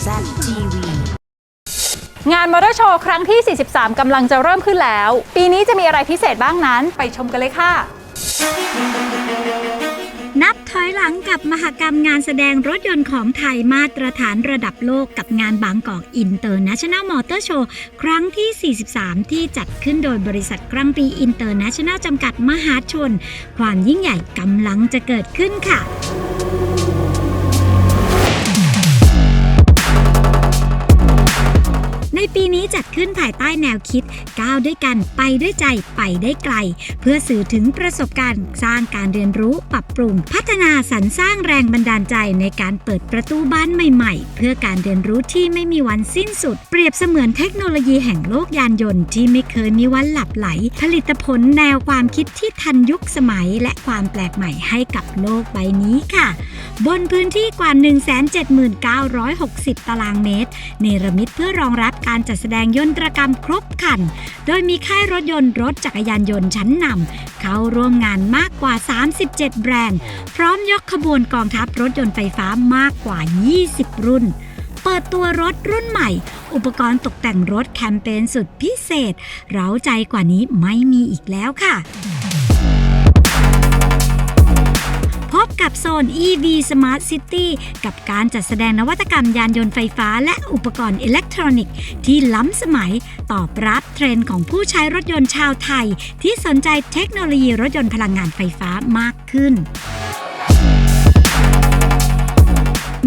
TV งานมอเตอร์โชว์ครั้งที่ 43 กำลังจะเริ่มขึ้นแล้ว ปีนี้จะมีอะไรพิเศษบ้างนั้น ไปชมกันเลยค่ะ นับถอยหลังกับมหกรรมงานแสดงรถยนต์ของไทยมาตรฐานระดับโลกกับงานบางกอกอินเตอร์เนชั่นแนลมอเตอร์โชว์ครั้งที่ 43 ที่จัดขึ้นโดยบริษัทกรังปีอินเตอร์เนชั่นแนลจำกัดมหาชน ความยิ่งใหญ่กำลังจะเกิดขึ้นค่ะ ในปีนี้จัดขึ้นภายใต้แนวคิด ก้าวด้วยกันไปด้วยใจไปได้ไกล เพื่อสื่อถึงประสบการณ์สร้างการเรียนรู้ปรับปรุง พัฒนาสรรสร้างแรงบันดาลใจในการเปิดประตูบ้านใหม่ๆ เพื่อการเรียนรู้ที่ไม่มีวันสิ้นสุด เปรียบเสมือนเทคโนโลยีแห่งโลกยานยนต์ที่ไม่เคยมีวันหลับไหล ผลิตผลแนวความคิดที่ทันยุคสมัย และความแปลกใหม่ให้กับโลกใบนี้ค่ะ บนพื้นที่กว่า 179,660 ตารางเมตร เนรมิตเพื่อรองรับการจัดแสดงยนตรกรรมครบคัน โดยมีค่ายรถยนต์รถจักรยานยนต์ชั้นนำเข้าร่วมงานมากกว่า 37 แบรนด์ พร้อมยกขบวนกองทัพรถยนต์ไฟฟ้ามากกว่า 20 รุ่นเปิดตัวรถรุ่นใหม่ อุปกรณ์ตกแต่งรถแคมเปญสุดพิเศษ เร้าใจกว่านี้ไม่มีอีกแล้วค่ะ กับโซน EV Smart City กับการจัดแสดงนวัตกรรมยานยนต์ไฟฟ้า และอุปกรณ์อิเล็กทรอนิกส์ที่ล้ำสมัยตอบรับเทรนด์ของผู้ใช้รถยนต์ชาวไทย ที่สนใจเทคโนโลยีรถยนต์พลังงานไฟฟ้ามากขึ้น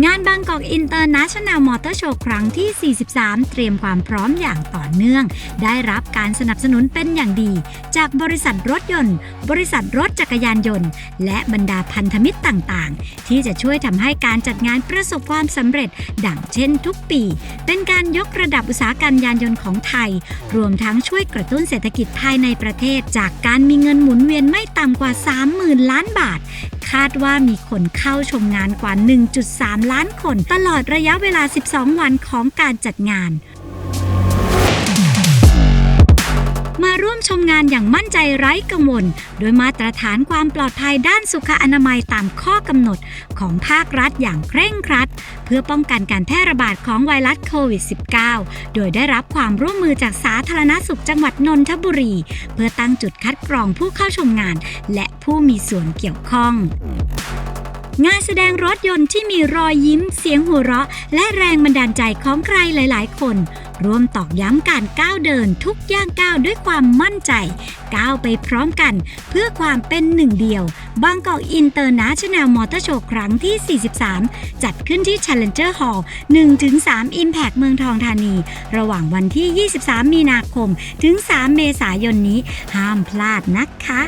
งานบางกอกอินเตอร์เนชั่นแนลมอเตอร์โชว์ครั้งที่ 43 เตรียมความพร้อมอย่างต่อเนื่อง ได้รับการสนับสนุนเป็นอย่างดี จากบริษัทรถยนต์ บริษัทรถจักรยานยนต์ และบรรดาพันธมิตรต่างๆ ที่จะช่วยทำให้การจัดงานประสบความสำเร็จ ดังเช่นทุกปี เป็นการยกระดับอุตสาหกรรมยานยนต์ของไทย รวมทั้งช่วยกระตุ้นเศรษฐกิจภายในประเทศ จากการมีเงินหมุนเวียนไม่ต่ำกว่า 30,000 ล้านบาท คาดว่ามีคนเข้าชมงานกว่า 1.3 ล้านคน ตลอดระยะเวลา 12 วันของการจัดงาน มาร่วมชมงานอย่างมั่นใจไร้กังวล โดยมาตรฐานความปลอดภัยด้านสุขอนามัยตามข้อกำหนดของภาครัฐอย่างเคร่งครัด เพื่อป้องกันการแพร่ระบาดของไวรัสโควิด -19 โดยได้รับความร่วมมือจากสาธารณสุขจังหวัดนนทบุรี เพื่อตั้งจุดคัดกรองผู้เข้าชมงาน และผู้มีส่วนเกี่ยวข้องงานแสดงรถยนต์ที่มีรอยยิ้ม เสียงหัวเราะ และแรงบันดาลใจของใครหลาย ๆ คน ร่วมตอกย้ำการก้าวเดินทุกย่างก้าวด้วยความมั่นใจ ก้าวไปพร้อมกัน เพื่อความเป็นหนึ่งเดียวบางกอกอินเตอร์เนชั่นแนลมอเตอร์โชว์ครั้งที่ 43 จัดขึ้นที่ Challenger Hall 1-3 Impact เมืองทองธานี ระหว่างวันที่ 23 มีนาคม ถึง 3 เมษายนนี้ ห้ามพลาดนะคะ